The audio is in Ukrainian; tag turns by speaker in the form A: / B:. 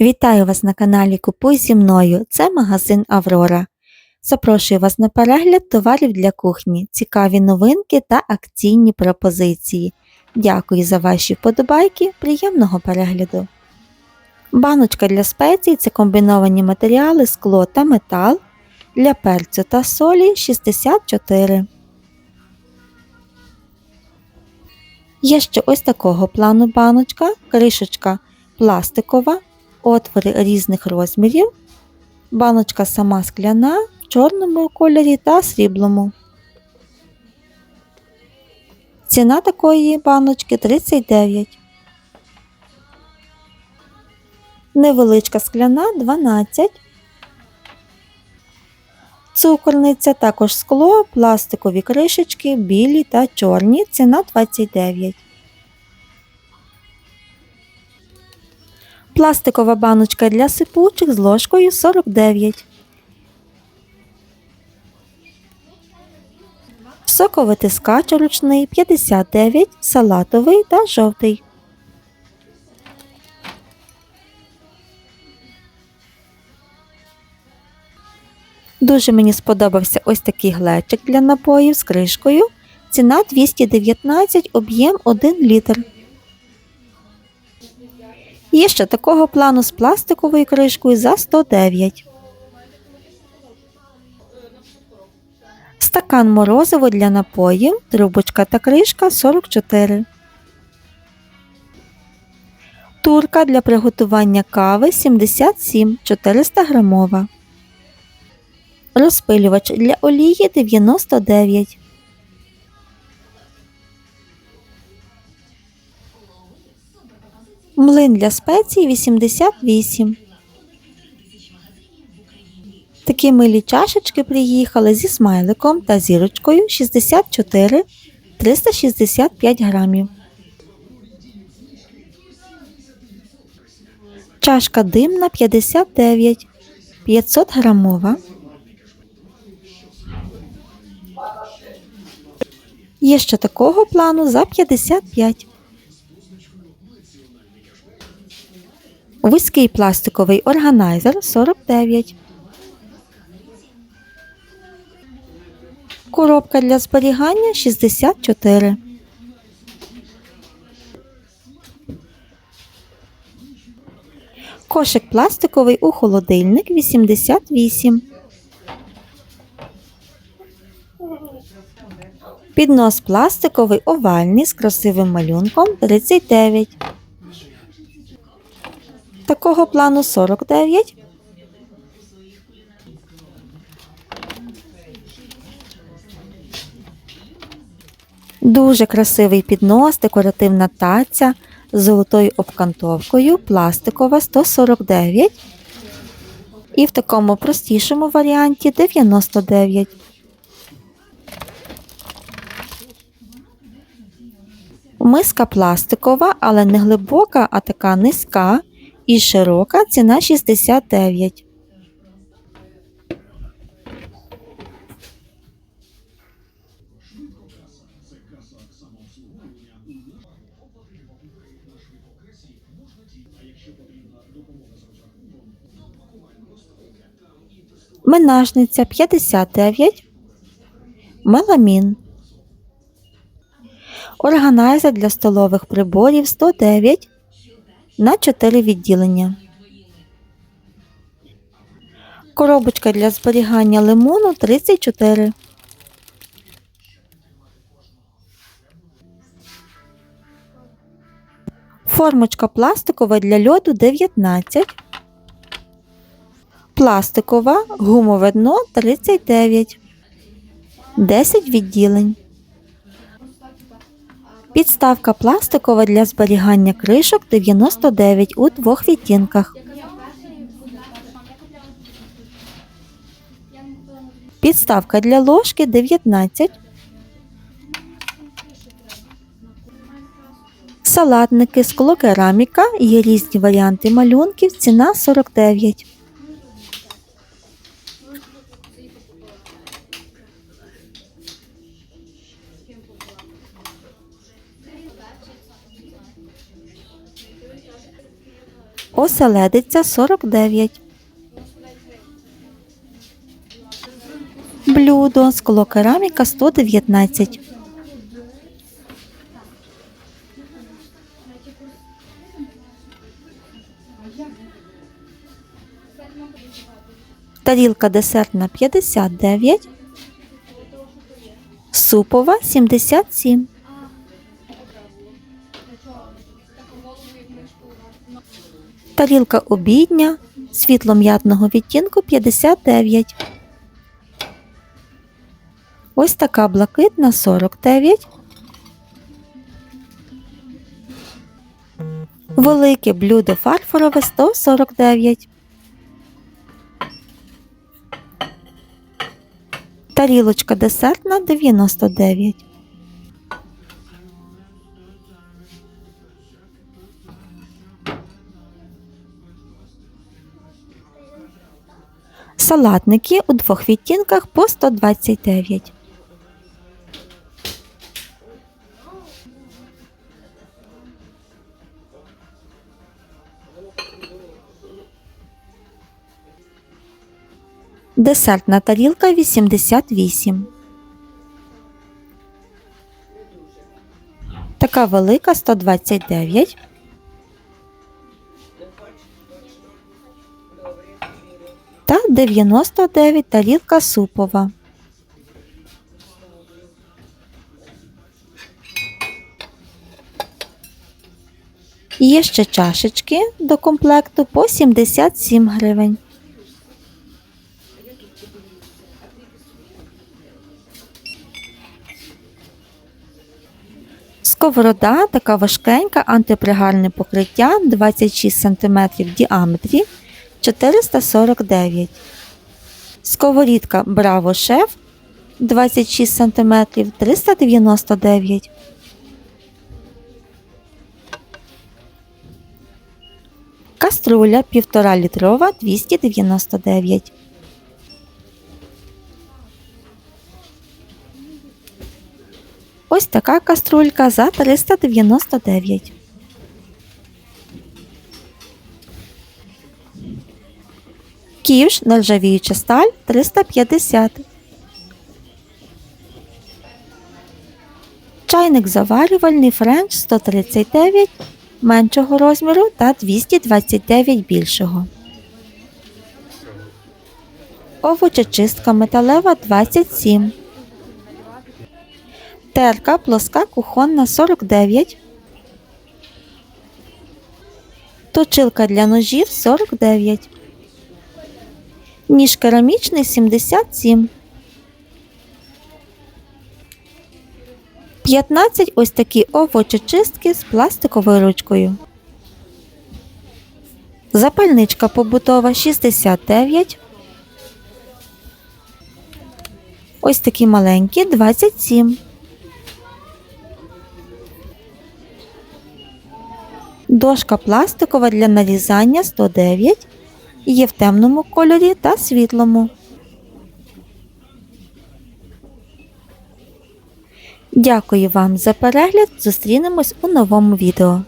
A: Вітаю вас на каналі Купуй зі мною. Це магазин Аврора. Запрошую вас на перегляд товарів для кухні, цікаві новинки та акційні пропозиції. Дякую за ваші вподобайки, приємного перегляду. Баночка для спецій це комбіновані матеріали, скло та метал. Для перцю та солі 64. Є ще ось такого плану баночка, кришечка пластикова, отвори різних розмірів, баночка сама скляна в чорному кольорі та сріблому. Ціна такої баночки 39. Невеличка скляна 12. Цукорниця, також скло, пластикові кришечки, білі та чорні. Ціна 29. Пластикова баночка для сипучих з ложкою 49. Соковитискач ручний 59, салатовий та жовтий. Дуже мені сподобався ось такий глечик для напоїв з кришкою. Ціна 219, об'єм 1 літр. Є ще такого плану з пластиковою кришкою за 109. Стакан морозиво для напоїв, трубочка та кришка 44. Турка для приготування кави 77 400 грамова. Розпилювач для олії 99. Млин для спецій 88. Такі милі чашечки приїхали зі смайликом та зірочкою 64 365 грамів. Чашка димна 59 500 грамова. Є ще такого плану за 55. Вузький пластиковий органайзер 49. Коробка для зберігання 64. Кошик пластиковий у холодильник 88. Піднос пластиковий овальний з красивим малюнком 39. Такого плану 49. Дуже красивий піднос, декоративна таця з золотою обкантовкою, пластикова 149. І в такому простішому варіанті 99. Миска пластикова, але не глибока, а така низька і широка ціна 69. Менажниця 59. Меламін. Органайзер для столових приборів 109 на 4 відділення. Коробочка для зберігання лимону 34. Формочка пластикова для льоду 19. Пластикова гумове дно 39. 10 відділень. Підставка пластикова для зберігання кришок 99 у двох відтінках. Підставка для ложки 19. Салатники, склокераміка, є різні варіанти малюнків, ціна 49. Оселедиця 49. Блюдо склокераміка 119. Тарілка десертна 59. Супова 77. Тарілка обідня світло-м'ятного відтінку 59. Ось така блакитна 49. Велике блюдо фарфорове 149. Тарілочка десертна 99. Салатники у двох відтінках по 129. Десертна тарілка 88. Така велика 129. 99 тарілка супова. Є ще чашечки до комплекту по 77 гривень. Сковорода така важкенька, антипригарне покриття 26 см в діаметрі 449. Сковорідка Браво Шеф 26 см 399. Каструля 1,5 літрова 299. Ось така каструлька за 399. Ківш нержавіюча сталь 350. Чайник заварювальний френч 139 меншого розміру та 229 більшого. Овочечистка металева 27. Терка плоска кухонна 49. Точилка для ножів 49. Ніж керамічний 77. 15 ось такі овочечистки з пластиковою ручкою. Запальничка побутова 69. Ось такі маленькі 27. Дошка пластикова для нарізання 109. Є в темному кольорі та світлому. Дякую вам за перегляд. Зустрінемось у новому відео.